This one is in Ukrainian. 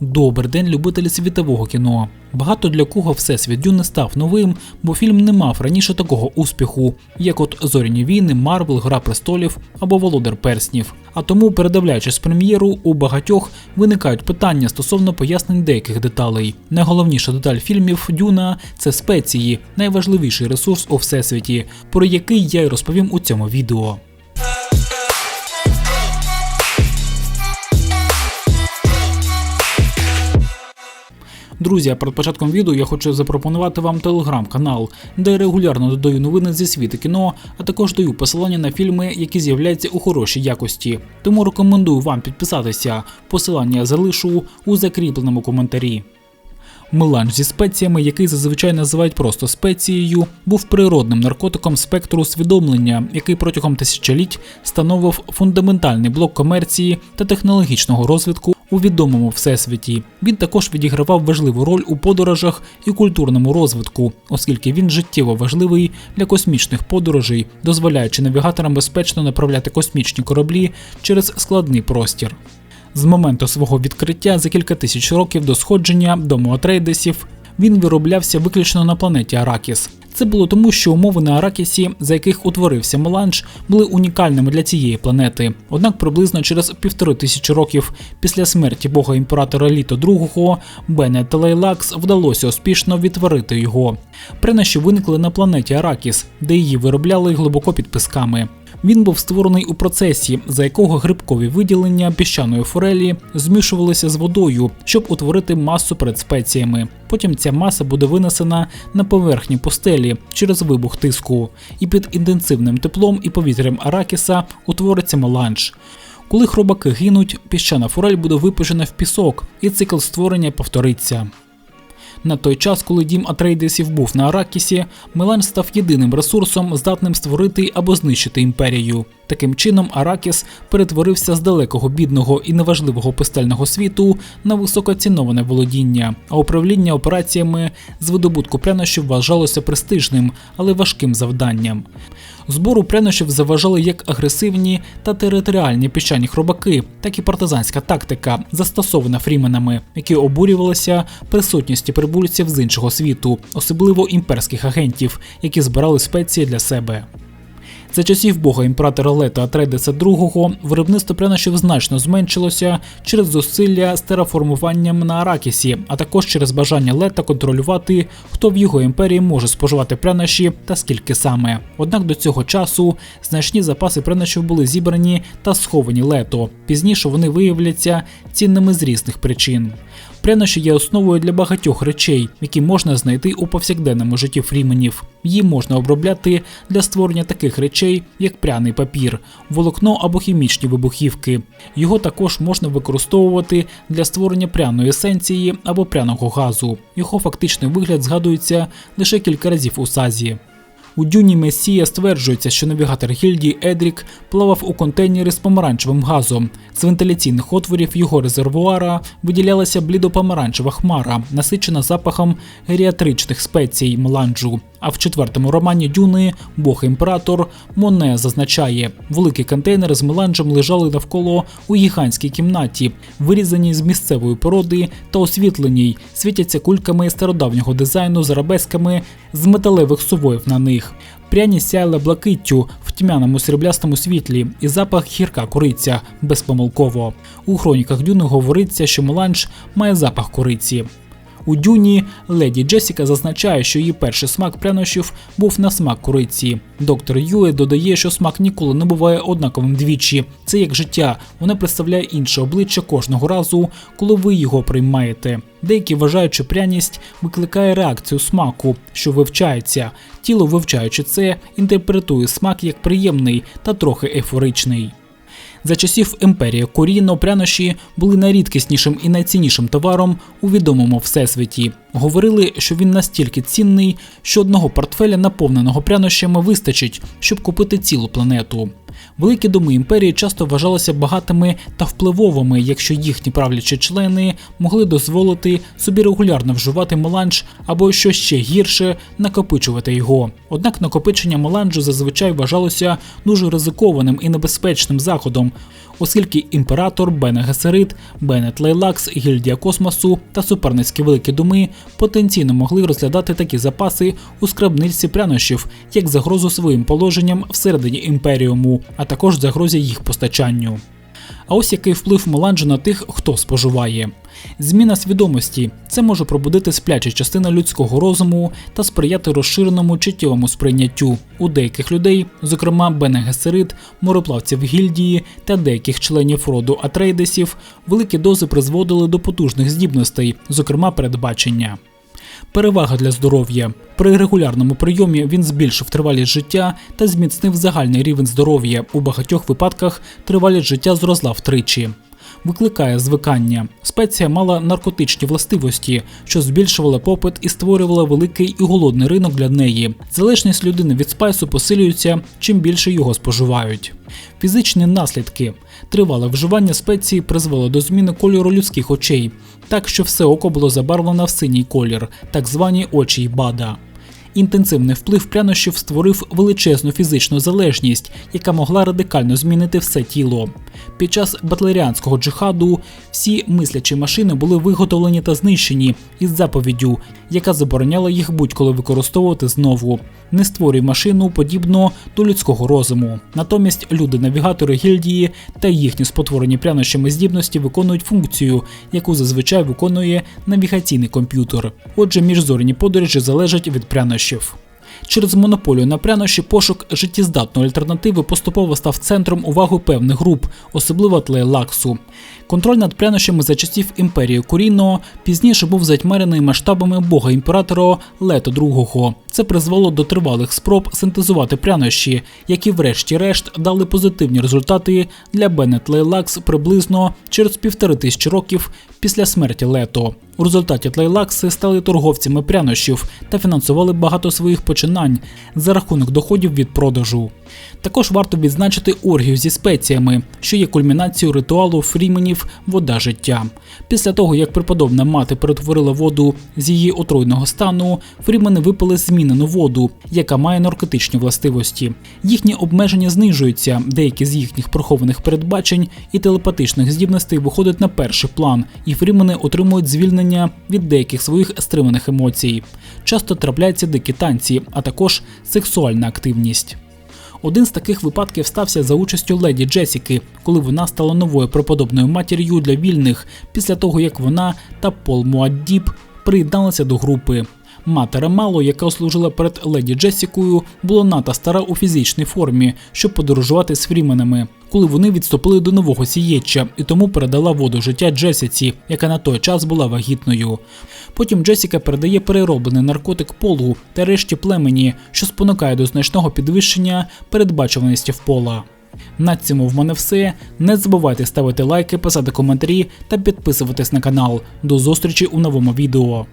Добрий день, любителі світового кіно. Багато для кого всесвіт Дюни став новим, бо фільм не мав раніше такого успіху, як от Зоряні війни, Марвел, Гра престолів або Володар Перснів. А тому, передивляючись прем'єру, у багатьох виникають питання стосовно пояснень деяких деталей. Найголовніша деталь фільмів Дюна це спеції, найважливіший ресурс у всесвіті, про який я й розповім у цьому відео. Друзі, перед початком відео я хочу запропонувати вам телеграм-канал, де я регулярно додаю новини зі світу кіно, а також даю посилання на фільми, які з'являються у хорошій якості. Тому рекомендую вам підписатися. Посилання залишу у закріпленому коментарі. Меланж зі спеціями, який зазвичай називають просто спецією, був природним наркотиком спектру усвідомлення, який протягом тисячоліть становив фундаментальний блок комерції та технологічного розвитку у відомому всесвіті. Він також відігравав важливу роль у подорожах і культурному розвитку, оскільки він життєво важливий для космічних подорожей, дозволяючи навігаторам безпечно направляти космічні кораблі через складний простір. З моменту свого відкриття за кілька тисяч років до сходження дому Атрейдесів він вироблявся виключно на планеті Аракіс. Це було тому, що умови на Аракісі, за яких утворився меланж, були унікальними для цієї планети. Однак приблизно через півтори тисячі років після смерті бога імператора Літо II Бене Телейлакс вдалося успішно відтворити його. Принаші виникли на планеті Аракіс, де її виробляли глибоко під пісками. Він був створений у процесі, за якого грибкові виділення піщаної форелі змішувалися з водою, щоб утворити масу перед спеціями. Потім ця маса буде винесена на поверхні пустелі через вибух тиску, і під інтенсивним теплом і повітрям Аракіса утвориться меланж. Коли хробаки гинуть, піщана форель буде випущена в пісок, і цикл створення повториться. На той час, коли дім Атрейдесів був на Аракісі, Меланж став єдиним ресурсом, здатним створити або знищити імперію. Таким чином, Аракіс перетворився з далекого бідного і неважливого пустельного світу на високоціноване володіння, а управління операціями з видобутку прянощів вважалося престижним, але важким завданням. Збору прянощів заважали як агресивні та територіальні піщані хробаки, так і партизанська тактика, застосована фріменами, які обурювалися присутністю прибульців з іншого світу, особливо імперських агентів, які збирали спеції для себе. За часів бога імператора Лета Атрейдеса II виробництво прянощів значно зменшилося через зусилля з тераформуванням на Аракісі, а також через бажання Лета контролювати, хто в його імперії може споживати прянощі та скільки саме. Однак до цього часу значні запаси прянощів були зібрані та сховані лето. Пізніше вони виявляться цінними з різних причин. Прянощі є основою для багатьох речей, які можна знайти у повсякденному житті фріменів. Її можна обробляти для створення таких речей, як пряний папір, волокно або хімічні вибухівки. Його також можна використовувати для створення пряної есенції або пряного газу. Його фактичний вигляд згадується лише кілька разів у сазі. У дюні Месія стверджується, що навігатор гільдії Едрік плавав у контейнері з помаранчевим газом. З вентиляційних отворів його резервуара виділялася блідопомаранчева хмара, насичена запахом геріатричних спецій меланжу. А в четвертому романі Дюни Бог імператор Моне зазначає, великі контейнери з меланжем лежали навколо у гігантській кімнаті, вирізані з місцевої породи та освітленій, світяться кульками стародавнього дизайну з арабесками з металевих сувоїв на них. Пряність сяяла блакиттю в тьмяному сріблястому світлі, і запах гірка куриця безпомилково. У хроніках Дюни говориться, що меланж має запах кориці. У Дюні леді Джесіка зазначає, що її перший смак прянощів був на смак куриці. Доктор Юе додає, що смак ніколи не буває однаковим двічі. Це як життя, воно представляє інше обличчя кожного разу, коли ви його приймаєте. Деякі вважають, що пряність викликає реакцію смаку, що вивчається. Тіло, вивчаючи це, інтерпретує смак як приємний та трохи ейфоричний. За часів імперії Коріно прянощі були найрідкіснішим і найціннішим товаром у відомому всесвіті. Говорили, що він настільки цінний, що одного портфеля, наповненого прянощами, вистачить, щоб купити цілу планету. Великі доми імперії часто вважалися багатими та впливовими, якщо їхні правлячі члени могли дозволити собі регулярно вживати меланж або що ще гірше накопичувати його. Однак накопичення меланжу зазвичай вважалося дуже ризикованим і небезпечним заходом, оскільки імператор, Бене Гесерит, Бенет Лейлакс, Гільдія космосу та суперницькі великі думи потенційно могли розглядати такі запаси у скрабничці прянощів як загрозу своїм положенням всередині імперіуму, а також загрозі їх постачанню. А ось який вплив меланжу на тих, хто споживає. Зміна свідомості це може пробудити сплячі частини людського розуму та сприяти розширеному чуттєвому сприйняттю у деяких людей, зокрема Бене Гесерит, мореплавців гільдії та деяких членів роду Атрейдесів, великі дози призводили до потужних здібностей, зокрема передбачення. Перевага для здоров'я. При регулярному прийомі він збільшив тривалість життя та зміцнив загальний рівень здоров'я. У багатьох випадках тривалість життя зросла втричі. Викликає звикання. Спеція мала наркотичні властивості, що збільшувала попит і створювала великий і голодний ринок для неї. Залежність людини від спайсу посилюється, чим більше його споживають. Фізичні наслідки. Тривале вживання спеції призвело до зміни кольору людських очей, так що все око було забарвлено в синій колір, так звані очі й бада. Інтенсивний вплив прянощів створив величезну фізичну залежність, яка могла радикально змінити все тіло. Під час батлеріанського джихаду всі мислячі машини були виготовлені та знищені із заповіддю, яка забороняла їх будь-коли використовувати знову. Не створюй машину подібно до людського розуму. Натомість люди-навігатори гільдії та їхні спотворені прянощами здібності виконують функцію, яку зазвичай виконує навігаційний комп'ютер. Отже, міжзорні подорожі залежать від прянощів. Через монополію на прянощі пошук життєздатної альтернативи поступово став центром уваги певних груп, особливо тлейлаксу. Контроль над прянощами за часів імперії Куріно пізніше був затьмарений масштабами бога імператора Лето II. Це призвело до тривалих спроб синтезувати прянощі, які, врешті-решт, дали позитивні результати для Беннет Лейлакс приблизно через півтори тисячі років після смерті Лето. У результаті тлейлакси стали торговцями прянощів та фінансували багато своїх починань за рахунок доходів від продажу. Також варто відзначити оргію зі спеціями, що є кульмінацією ритуалу фріменів вода життя. Після того, як преподобна мати перетворила воду з її отруйного стану, фрімени випили змінену воду, яка має наркотичні властивості. Їхні обмеження знижуються, деякі з їхніх прихованих передбачень і телепатичних здібностей виходять на перший план, і фрімени отримують звільнення від деяких своїх стриманих емоцій. Часто трапляються дикі танці, а також сексуальна активність. Один з таких випадків стався за участю леді Джесіки, коли вона стала новою преподобною матір'ю для вільних після того, як вона та Пол Муаддіб приєдналися до групи. Мати Ремало, яка служила перед леді Джесікою, була надто стара у фізичній формі, щоб подорожувати з фріменами, коли вони відступили до нового сієча і тому передала воду життя Джесіці, яка на той час була вагітною. Потім Джесіка передає перероблений наркотик полу та решті племені, що спонукає до значного підвищення передбачуваності в пола. На цьому в мене все. Не забувайте ставити лайки, писати коментарі та підписуватись на канал. До зустрічі у новому відео.